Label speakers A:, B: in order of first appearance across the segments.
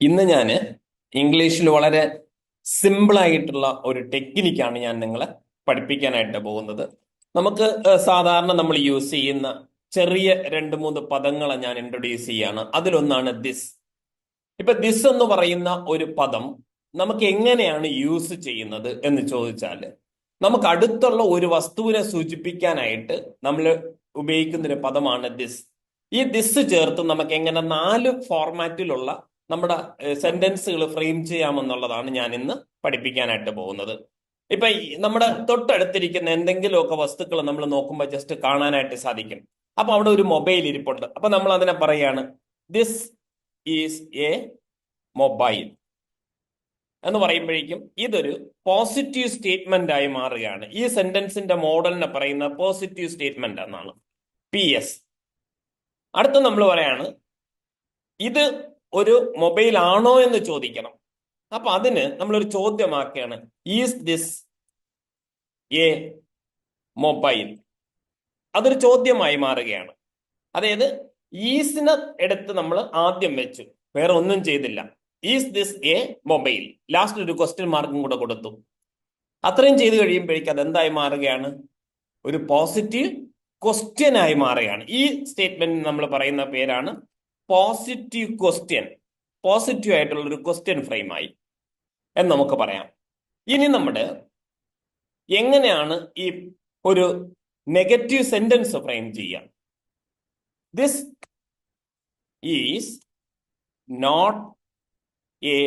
A: ഇന്ന് ഞാൻ ഇംഗ്ലീഷിൽ വളരെ സിമ്പിളായിട്ടുള്ള ഒരു ടെക്നിക്കാണ് ഞാൻ നിങ്ങളെ പഠിപ്പിക്കാനായിട്ട് പോകുന്നത്. നമുക്ക് സാധാരണ നമ്മൾ യൂസ് ചെയ്യുന്ന ചെറിയ രണ്ട് മൂന്ന് പദങ്ങളെ ഞാൻ ഇൻട്രൊഡ്യൂസ് ചെയ്യാണ്. അതിലൊന്നാണ് ദിസ് ഇപ്പൊ ദിസ് എന്ന് പറയുന്ന ഒരു പദം നമുക്ക് എങ്ങനെയാണ് യൂസ് ചെയ്യുന്നത് എന്ന് ചോദിച്ചാൽ നമുക്ക് അടുത്തുള്ള ഒരു വസ്തുവിനെ സൂചിപ്പിക്കാനായിട്ട് നമ്മൾ ഉപയോഗിക്കുന്ന ഒരു പദമാണ് ദിസ് ഈ ദിസ് ചേർത്ത് നമുക്ക് എങ്ങനെ നാല് ഫോർമാറ്റിലുള്ള നമ്മുടെ സെന്റൻസുകൾ ഫ്രെയിം ചെയ്യാമെന്നുള്ളതാണ് ഞാൻ ഇന്ന് പഠിപ്പിക്കാനായിട്ട് പോകുന്നത്. ഇപ്പൊ നമ്മുടെ തൊട്ടടുത്തിരിക്കുന്ന എന്തെങ്കിലുമൊക്കെ വസ്തുക്കൾ നമ്മൾ നോക്കുമ്പോൾ ജസ്റ്റ് കാണാനായിട്ട് സാധിക്കും. അപ്പൊ അവിടെ ഒരു മൊബൈൽ ഇരിപ്പുണ്ട്. അപ്പൊ നമ്മൾ അതിനെ പറയാണ് ദിസ് ഈസ് എ മൊബൈൽ എന്ന് പറയുമ്പോഴേക്കും ഇതൊരു പോസിറ്റീവ് സ്റ്റേറ്റ്മെന്റ് ആയി മാറുകയാണ്. ഈ സെന്റൻസിന്റെ മോഡലിനെ പറയുന്ന പോസിറ്റീവ് സ്റ്റേറ്റ്മെന്റ് എന്നാണ്. പി എസ് അടുത്ത നമ്മൾ പറയാണ് ഇത് ഒരു മൊബൈൽ ആണോ എന്ന് ചോദിക്കണം. അപ്പൊ അതിന് നമ്മളൊരു ചോദ്യമാക്കുകയാണ് ഈസ് ദിസ് എ മൊബൈൽ അതൊരു ചോദ്യമായി മാറുകയാണ്. അതായത് ഈസിനെ എടുത്ത് നമ്മൾ ആദ്യം വെച്ചു വേറെ ഒന്നും ചെയ്തില്ല. Is this a mobile last ഒരു ക്വസ്റ്റ്യൻ മാർക്കും കൂടെ കൊടുത്തു. അത്രയും ചെയ്തു കഴിയുമ്പോഴേക്കും അത് എന്തായി മാറുകയാണ്? ഒരു പോസിറ്റീവ് ക്വസ്റ്റ്യൻ ആയി മാറുകയാണ്. ഈ സ്റ്റേറ്റ്മെന്റ് നമ്മൾ പറയുന്ന പേരാണ് പോസിറ്റീവ് ക്വസ്റ്റ്യൻ പോസിറ്റീവ് ആയിട്ടുള്ള ഒരു ക്വസ്റ്റ്യൻ ഫ്രെയിമായി എന്ന് നമുക്ക് പറയാം. ഇനി നമ്മുടെ എങ്ങനെയാണ് ഈ ഒരു നെഗറ്റീവ് സെന്റൻസ് ഫ്രെയിം ചെയ്യാം this is not a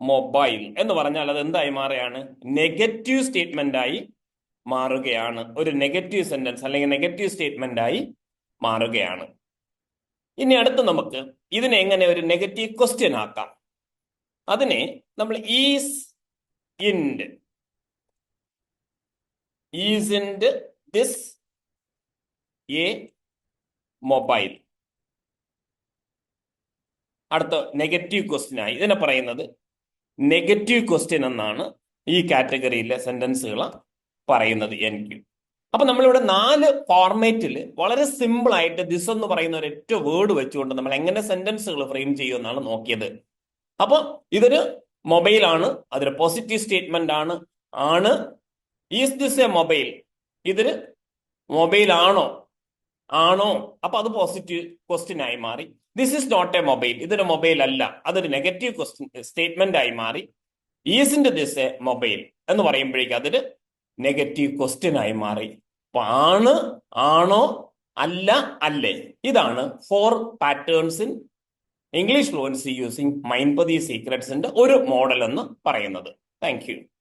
A: mobile എന്ന് പറഞ്ഞാൽ അത് എന്തായി മാറുകയാണ്? നെഗറ്റീവ് സ്റ്റേറ്റ്മെന്റ് ആയി മാറുകയാണ്. ഒരു നെഗറ്റീവ് സെന്റൻസ് അല്ലെങ്കിൽ നെഗറ്റീവ് സ്റ്റേറ്റ്മെന്റ് ആയി മാറുകയാണ്. ഇനി അടുത്ത് നമുക്ക് ഇതിനെ എങ്ങനെ ഒരു നെഗറ്റീവ് ക്വസ്റ്റ്യൻ ആക്കാം. അതിനെ നമ്മൾ isn't isn't this a mobile അടുത്ത നെഗറ്റീവ് ക്വസ്റ്റ്യൻ ആയി. ഇതിനെ പറയുന്നത് നെഗറ്റീവ് ക്വസ്റ്റ്യൻ എന്നാണ് ഈ കാറ്റഗറിയിലെ സെന്റൻസുകൾ പറയുന്നത്. എനിക്ക് അപ്പൊ നമ്മളിവിടെ നാല് ഫോർമാറ്റിൽ വളരെ സിമ്പിൾ ആയിട്ട് ദിസ് എന്ന് പറയുന്ന ഒരു ഒറ്റ വേർഡ് വെച്ചുകൊണ്ട് നമ്മൾ എങ്ങനെ സെന്റൻസുകൾ ഫ്രെയിം ചെയ്യുമെന്നാണ് നോക്കിയത്. അപ്പൊ ഇതൊരു മൊബൈൽ ആണ് അതൊരു പോസിറ്റീവ് സ്റ്റേറ്റ്മെന്റ് ആണ്. ആണ് ഈസ് ദിസ് എ മൊബൈൽ ഇതൊരു മൊബൈൽ ആണോ? ആണോ? അപ്പൊ അത് പോസിറ്റീവ് ക്വസ്റ്റ്യൻ ആയി മാറി. This is not a mobile ഇതൊരു മൊബൈൽ അല്ല. അതൊരു നെഗറ്റീവ് ക്വസ്റ്റ്യൻ സ്റ്റേറ്റ്മെന്റ് ആയി മാറി. ഈസിന്റെ ദിസ് എ മൊബൈൽ എന്ന് പറയുമ്പോഴേക്കും അതൊരു നെഗറ്റീവ് ക്വസ്റ്റ്യൻ ആയി മാറി. ആണ് ആണോ അല്ല അല്ലേ? ഇതാണ് four patterns in English fluency using മൈൻപതി സീക്രട്സിന്റെ ഒരു മോഡൽ എന്ന് പറയുന്നത്. താങ്ക്